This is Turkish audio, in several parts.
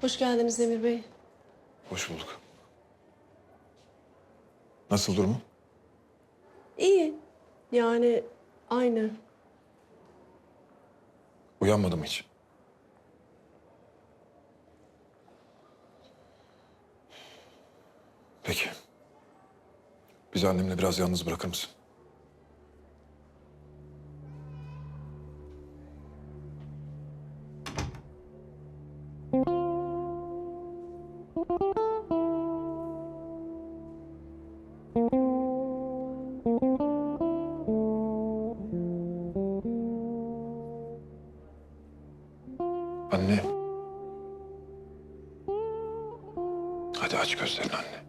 Hoş geldiniz Demir Bey. Hoş bulduk. Nasıl durumu? İyi. Yani aynı. Uyanmadı mı hiç? Peki. Bizi annemle biraz yalnız bırakır mısın? Hadi aç gözlerini anne.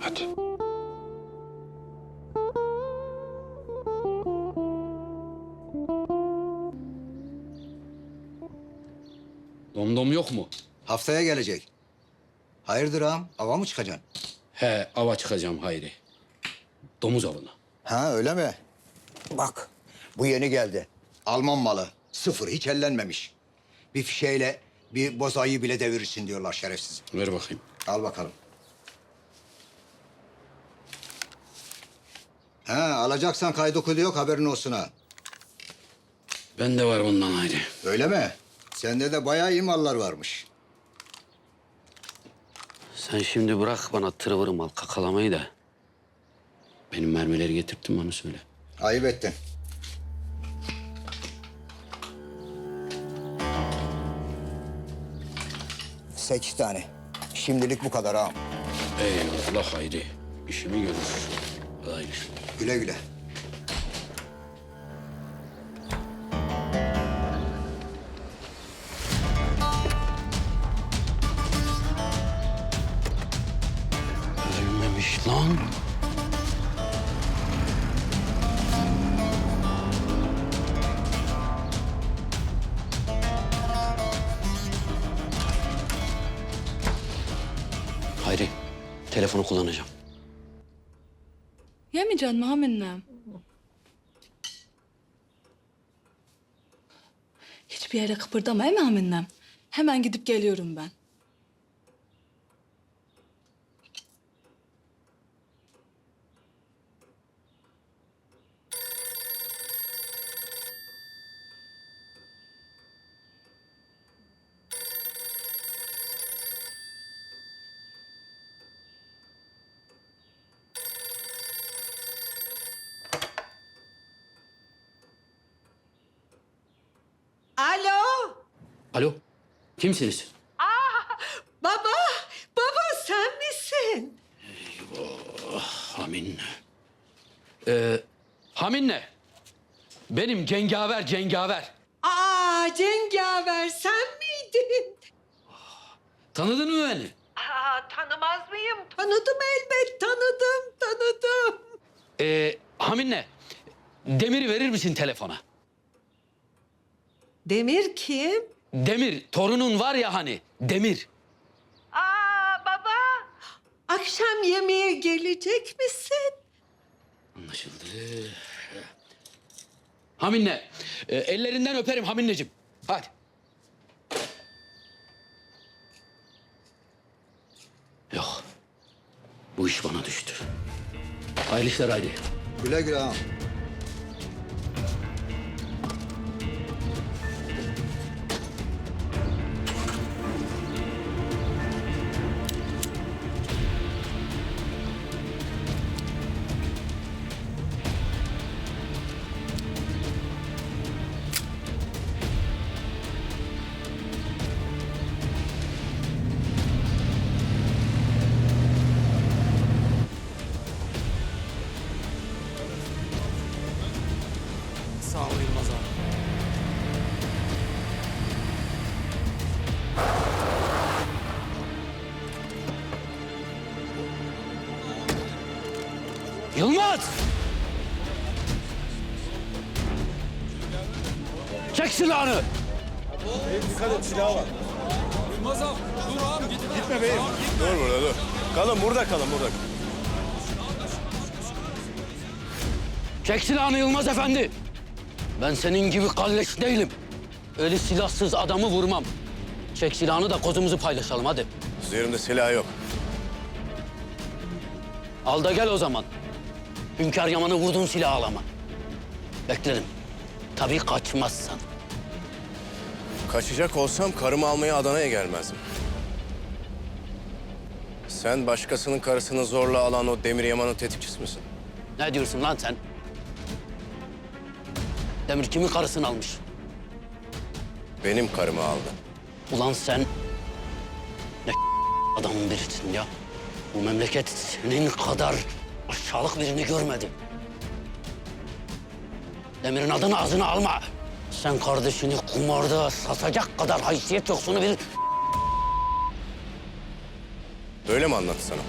Hadi. Domdom yok mu? Haftaya gelecek. Hayırdır ağam? Ava mı çıkacaksın? He, ava çıkacağım Hayri. Domuz avına. Ha öyle mi? Bak bu yeni geldi. Alman malı. Sıfır hiç ellenmemiş. Bir fişeyle bir bozayı bile devirirsin diyorlar şerefsiz. Ver bakayım. Al bakalım. Ha alacaksan kaydı kuydu yok haberin olsun ha. Bende var ondan Hayri. Öyle mi? Sende de bayağı iyi mallar varmış. Sen şimdi bırak bana tırvırı mal kakalamayı da. Benim mermileri getirttin bana söyle. Ayıp ettin. Sekiz tane. Şimdilik bu kadar ağam. Eyvallah Hayri. İşimi görür. Hayri. Güle güle. Telefonu kullanacağım. Yemeyeceksin mi haminle? Hiçbir yere kıpırdama he mi haminle? Hemen gidip geliyorum ben. Kimsiniz? baba, baba sen misin? Hamin. Ee, Hamin ne? Benim cengaver cengaver. Aa, Cengaver sen miydin? Tanıdın mı beni? Aa, tanımaz mıyım? Tanıdım elbet, tanıdım, tanıdım. Ee, Hamin ne? Demir'i verir misin telefona? Demir kim? Demir, torunun var ya hani, Demir. Aa, baba. Akşam yemeğe gelecek misin? Anlaşıldı. Haminle, e, ellerinden öperim Haminneciğim. Hadi. Yok, bu iş bana düştü. Hayırlı işler haydi. Güle güle ağam. Yılmaz! Çek silahını! Dur burada dur. Kalın burada kalın burada. Çek silahını Yılmaz Efendi! Ben senin gibi kalleş değilim. Öyle silahsız adamı vurmam. Çek silahını da kozumuzu paylaşalım hadi. Üzerimde silah yok. Al da gel o zaman. Hünkâr Yaman'ı vurduğun silahı al ama. Beklerim. Tabii kaçmazsan. Kaçacak olsam karımı almaya Adana'ya gelmezdim. Sen başkasının karısını zorla alan o Demir Yaman'ın tetikçisi misin? Ne diyorsun lan sen? Demir kimin karısını almış? Benim karımı aldı. Ulan sen ne adamın birisin ya. Bu memleket senin kadar aşağılık birini görmedi. Demir'in adını ağzına alma. Sen kardeşini kumarda satacak kadar haysiyet yoksunu bir... Böyle mi anlattı sana?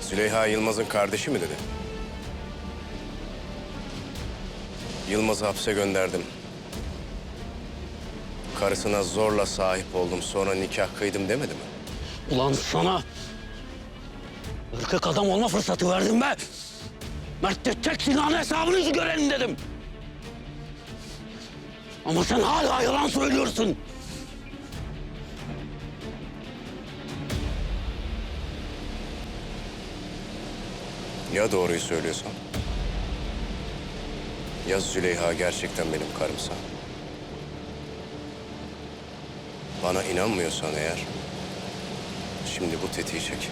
Züleyha Yılmaz'ın kardeşi mi dedi? Yılmaz'ı hapse gönderdim. Karısına zorla sahip oldum, sonra nikah kıydım demedi mi? Ulan sana ırkık adam olma fırsatı verdim be. Mert'te tek silahın hesabınızı görelim dedim. Ama sen hala yalan söylüyorsun. Ya doğruyu söylüyorsan? Ya Züleyha gerçekten benim karımsa? Bana inanmıyorsan eğer, şimdi bu tetiği çek.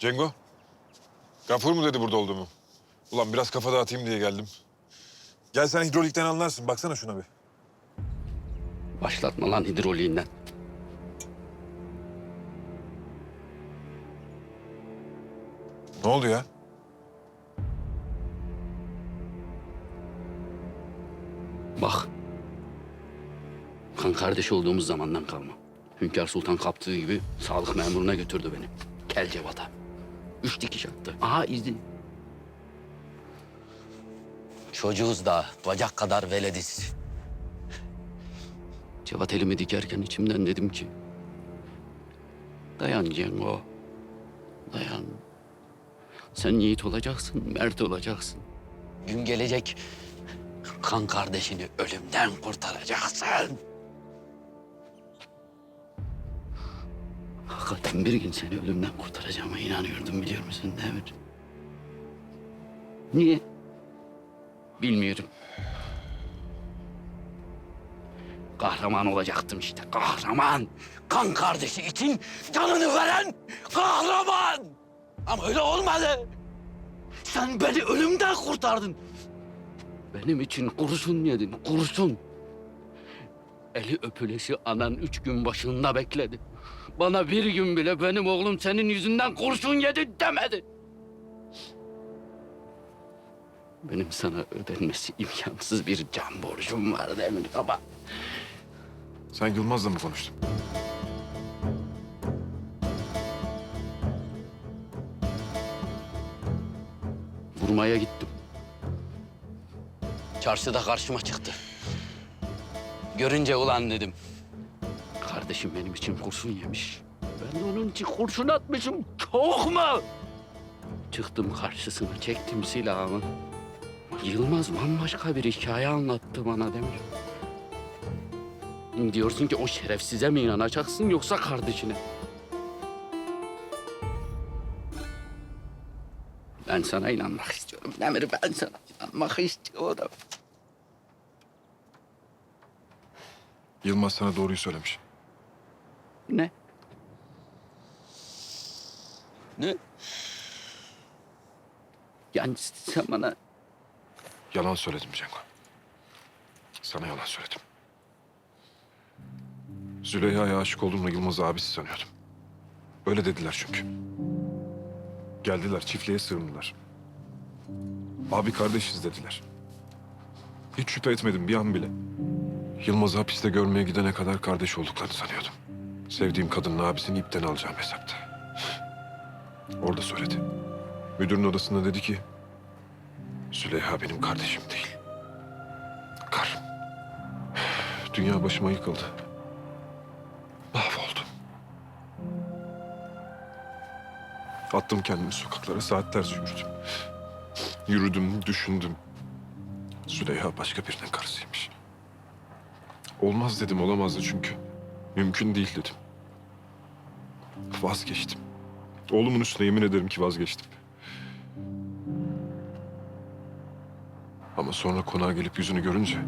Cengo. Gafur mu dedi burada olduğumu? Ulan biraz kafa dağıtayım diye geldim. Gel sen hidrolikten anlarsın. Baksana şuna bir. Başlatma lan hidroliğinden. Ne oldu ya? Bak. Kan kardeş olduğumuz zamandan kalma. Hünkâr Sultan kaptığı gibi sağlık memuruna götürdü beni. Kelcevat'a. Üç dikiş attı. Aha izi. Çocuğuz da bacak kadar velediz. Cevat elimi dikerken içimden dedim ki... Dayan Cengo. Dayan. Sen yiğit olacaksın, mert olacaksın. Gün gelecek kan kardeşini ölümden kurtaracaksın. Hakikaten bir gün seni ölümden kurtaracağıma inanıyordum biliyor musun Demir? Niye? Bilmiyorum. Kahraman olacaktım işte, kahraman. Kan kardeşi için canını veren kahraman. Ama öyle olmadı. Sen beni ölümden kurtardın. Benim için kurşun yedin, kurşun. Eli öpülesi anan üç gün başında bekledi. Bana bir gün bile benim oğlum senin yüzünden kurşun yedi demedi. Benim sana ödenmesi imkansız bir can borcum var Demir ama... Sen Yılmaz'la mı konuştun? Vurmaya gittim. Çarşıda karşıma çıktı. Görünce ulan dedim. Kardeşim benim için kurşun yemiş. Ben de onun için kurşun atmışım. Çok mu? Çıktım karşısına, çektim silahımı. Yılmaz bambaşka bir hikaye anlattı bana Demir. Diyorsun ki o şerefsize mi inanacaksın yoksa kardeşine? Ben sana inanmak istiyorum Demir. Ben sana inanmak istiyorum. Yılmaz sana doğruyu söylemiş. Ne? Ne? Yani sen bana Yalan söyledim Cengo. Sana yalan söyledim. Züleyha'ya aşık olduğumda Yılmaz'ı abisi sanıyordum. Öyle dediler çünkü. Geldiler çiftliğe sığındılar. Abi kardeşiz dediler. Hiç şüphe etmedim bir an bile. Yılmaz'ı hapiste görmeye gidene kadar kardeş olduklarını sanıyordum. Sevdiğim kadının abisini ipten alacağım hesapta. Orada söyledi. Müdürün odasında dedi ki... Züleyha benim kardeşim değil. Karım. Dünya başıma yıkıldı. Mahvoldum. Attım kendimi sokaklara saatlerce yürüdüm. Yürüdüm, düşündüm. Züleyha başka birinin karısıymış. Olmaz dedim, olamazdı çünkü. Mümkün değil dedim. Vazgeçtim. Oğlumun üstüne yemin ederim ki vazgeçtim. Ama sonra konağa gelip yüzünü görünce...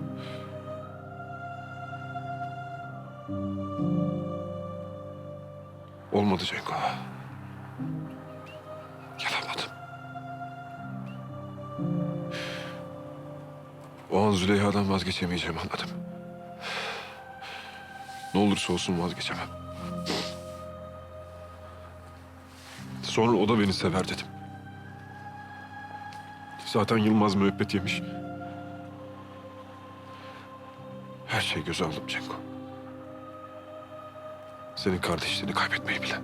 Olmadı Cengo. Yapamadım. O an Züleyha'dan vazgeçemeyeceğimi anladım. Ne olursa olsun vazgeçemem. Sonra o da beni sever dedim. Zaten Yılmaz müebbet yemiş. Her şeyi göze aldım Cengo. Senin kardeşliğini kaybetmeyi bile.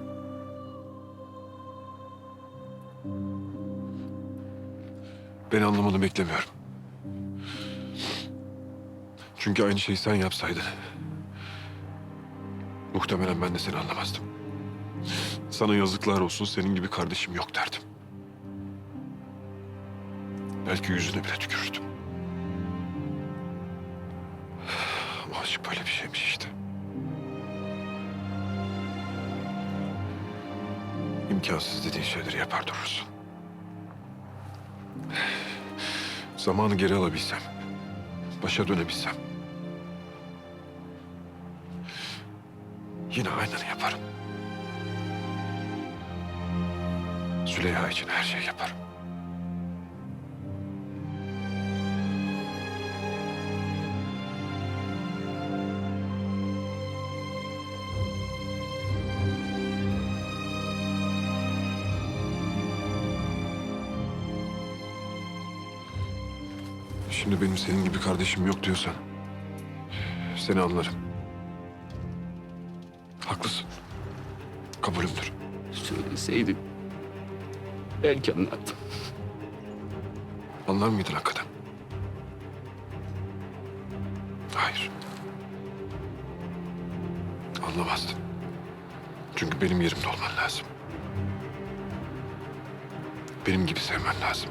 Beni anlamanı beklemiyorum. Çünkü aynı şeyi sen yapsaydın... ...muhtemelen ben de seni anlamazdım. Sana yazıklar olsun senin gibi kardeşim yok derdim. Belki yüzüne bile tükürürdüm. Ama aşk böyle bir şeymiş işte. İmkansız dediğin şeyleri yapar durursun. Zamanı geri alabilsem, başa dönebilsem... ...yine aynını yaparım. Züleyha için her şeyi yaparım. Şimdi benim senin gibi kardeşim yok diyorsan... ...seni anlarım. Kabulümdür. söyleseydin belki anlardım. Anlar mıydın hakikaten? Hayır. Anlamazdın. Çünkü benim yerimde olman lazım. Benim gibi sevmen lazım.